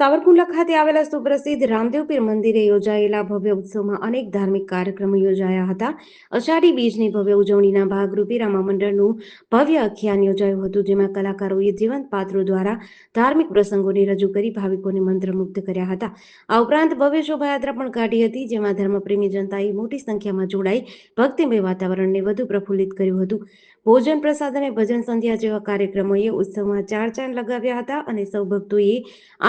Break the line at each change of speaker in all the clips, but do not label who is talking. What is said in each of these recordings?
સાવરકુંડલા ખાતે આવેલા સુપ્રસિદ્ધ રામદેવ પીર મંદિરે યોજાયેલા ભવ્ય ઉત્સવમાં અનેક ધાર્મિક કાર્યક્રમો યોજાયા હતા. અષાઢી બીજની ભવ્ય ઉજવણીના ભાગરૂપે રામા મંડળનું ભવ્ય અખ્યાન યોજાયું હતું, જેમાં કલાકારોએ જીવંત પાત્રો દ્વારા ધાર્મિક પ્રસંગોને રજૂ કરી ભાવિકોને મંત્રમુગ્ધ કર્યા હતા. આ ઉપરાંત ભવ્ય શોભાયાત્રા પણ કાઢી હતી, જેમાં ધર્મપ્રેમી જનતાએ મોટી સંખ્યામાં જોડાઈ ભક્તિમય વાતાવરણને વધુ પ્રફુલ્લિત કર્યું હતું. ભોજન પ્રસાદ અને ભજન સંધ્યા જેવા કાર્યક્રમોએ ઉત્સવમાં ચાર ચાંદ લગાવ્યા હતા અને સૌ ભક્તોએ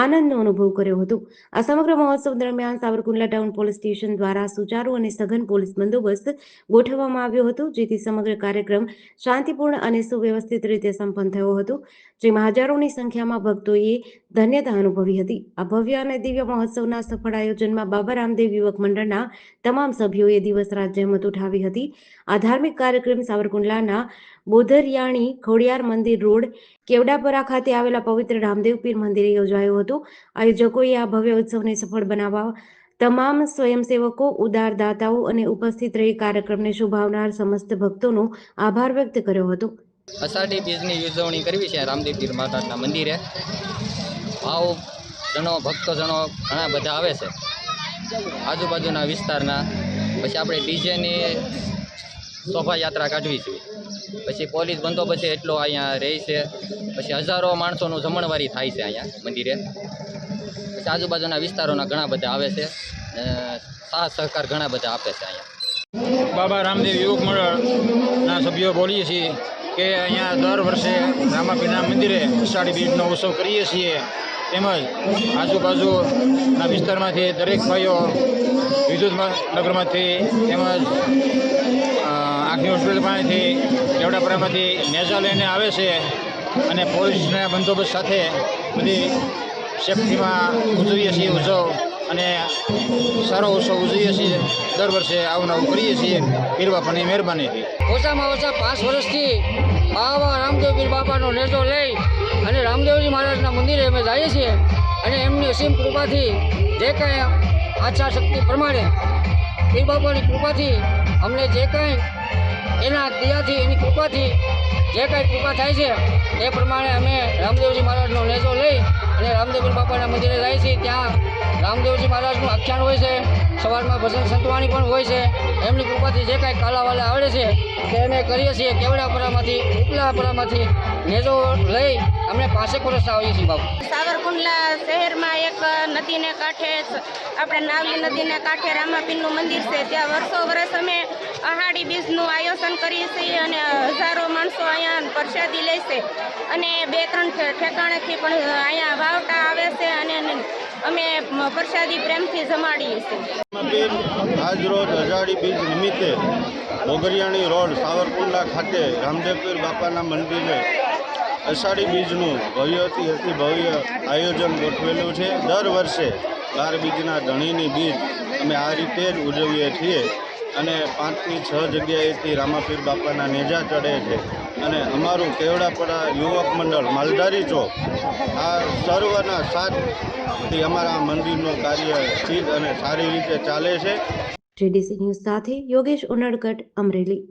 આનંદનો અનુભવ કર્યો હતો. આ સમગ્ર મહોત્સવ દરમિયાન સાવરકુંડલા ટાઉન પોલીસ સ્ટેશન દ્વારા સુચારુ અને સઘન પોલીસ બંદોબસ્ત ગોઠવવામાં આવ્યો હતો, જેથી સમગ્ર કાર્યક્રમ શાંતિપૂર્ણ અને સુવ્યવસ્થિત રીતે સંપન્ન થયો હતો. જેમાં હજારોની સંખ્યામાં ભક્તોએ ધન્યતા અનુભવી હતી. આ ભવ્ય અને દિવ્ય મહોત્સવના સફળ આયોજનમાં બાબા રામદેવ યુવક મંડળના તમામ સભ્યોએ દિવસ રાત જહેમત ઉઠાવી હતી. આ ધાર્મિક કાર્યક્રમ સાવરકુંડલાના બોધરિયાણી ખોડિયાર મંદિર રોડ, કેવડાપરા ખાતે આવેલા પવિત્ર રામદેવ પીર મંદિરે યોજાયો હતો. આયોજકોએ આ ભવ્ય ઉત્સવને સફળ બનાવવા તમામ સ્વયંસેવકો ઉદાર દાતાઓ અને ઉપસ્થિત રહી કાર્યક્રમને શુભાવનાર સમસ્ત ભક્તોનો આભાર વ્યક્ત કર્યો હતો.
અષાઢી બીજની ઉજવણી કરવી છે રામદેવ પીર માતાના મંદિરે. ભાવ જણો ભક્તો ઘણા બધા આવે છે. આજુબાજુના વિસ્તારના. પછી આપણે ડીજેની શોભાયાત્રા કાઢવી છે. પછી પોલીસ બંદોબસ્ત એટલો અહીંયા રહે છે. પછી હજારો માણસોનું જમણવારી થાય છે અહીંયા મંદિરે. પછી આજુબાજુના વિસ્તારોના ઘણા બધા આવે છે. સાથ સહકાર ઘણા બધા આપે છે અહીંયા.
બાબા રામદેવ યુવક મંડળના સભ્યો બોલીએ છીએ કે અહીંયા દર વર્ષે રામાપીના મંદિરે અષાઢી બીજનો ઉત્સવ કરીએ છીએ. તેમજ આજુબાજુના વિસ્તારમાંથી દરેક ભાઈઓ વિદ્યુત નગરમાંથી તેમજ આખી હોસ્પિટલ પાસેથી કેવડાપુરામાંથી નેજા લઈને આવે છે અને પોલીસના બંદોબસ્ત સાથે બધી સેફટીમાં ઉજવીએ છીએ ઉત્સવ અને સારો ઉત્સવ ઉજવીએ છીએ. દર વર્ષે આવું નવું કરીએ છીએ. પીર બાપાની મહેરબાનીથી.
ઓછામાં ઓછા પાંચ વર્ષથી બાબા રામદેવ પીર બાપાનો નેજો લઈ અને રામદેવજી મહારાજના મંદિરે અમે જઈએ છીએ અને એમની અસીમ કૃપાથી જે કાંઈ આચાર શક્તિ પ્રમાણે પીર બાપાની કૃપાથી અમને જે કાંઈ એના દિયાથી, એની કૃપાથી જે કાંઈ કૃપા થાય છે એ પ્રમાણે અમે રામદેવજી મહારાજનો લેજો લઈ અને રામદેવ પીર બાપાના મંદિરે જાય છે, ત્યાં રામદેવજી મહારાજનું આખ્યાન હોય છે, સવારમાં ભજન સંતવાણી પણ હોય છે, એમની કૃપાથી જે કાંઈ કાલાવાલા આવડે છે, તે અમે કરીએ છીએ, કેવડાપરામાંથી, ઉપલાપરામાંથી નેજો લઈ અમે પાસે વર્ષ આવીએ છીએ બાપુ.
સાવરકુંડલા શહેરમાં એક નદીને કાંઠે, આપણે નાવલી નદીને કાંઠે રામાપીરનું મંદિર છે, ત્યાં વર્ષો વર્ષ અમે અહાડી બીજનું આયોજન કરીએ છીએ અને હજારો માણસો અહીંયા પ્રસાદી લે છે. અને બે, ત્રણ ઠેકાણેથી પણ અહીંયા વાવટા આવે છે અને અમે પ્રસાદી પ્રેમથી જમાડીએ છીએ.
આજરોજ અષાઢી બીજ નિમિત્તે મોગરિયાણી રોડ સાવરકુંડલા ખાતે રામદેવપીર બાપાના મંદિરે અષાઢી બીજનું ભવ્યથી અતિ ભવ્ય આયોજન ગોઠવેલું છે. દર વર્ષે બાર બીજના ધણીની બીજ અમે આ રીતે જ ઉજવીએ છીએ. અને પાંચથી છ જગ્યાએથી રામાપીર બાપાના નેજા ચડે છે. અને અમારું કેવડાપડા યુવક મંડળ માલધારી ચોક, આ સર્વના સાથથી અમારા મંદિરનું કાર્ય સ્થિર અને સારી રીતે ચાલે છે.
જેડીસી ન્યૂઝ સાથે યોગેશ ઉનડકટ અમરેલી.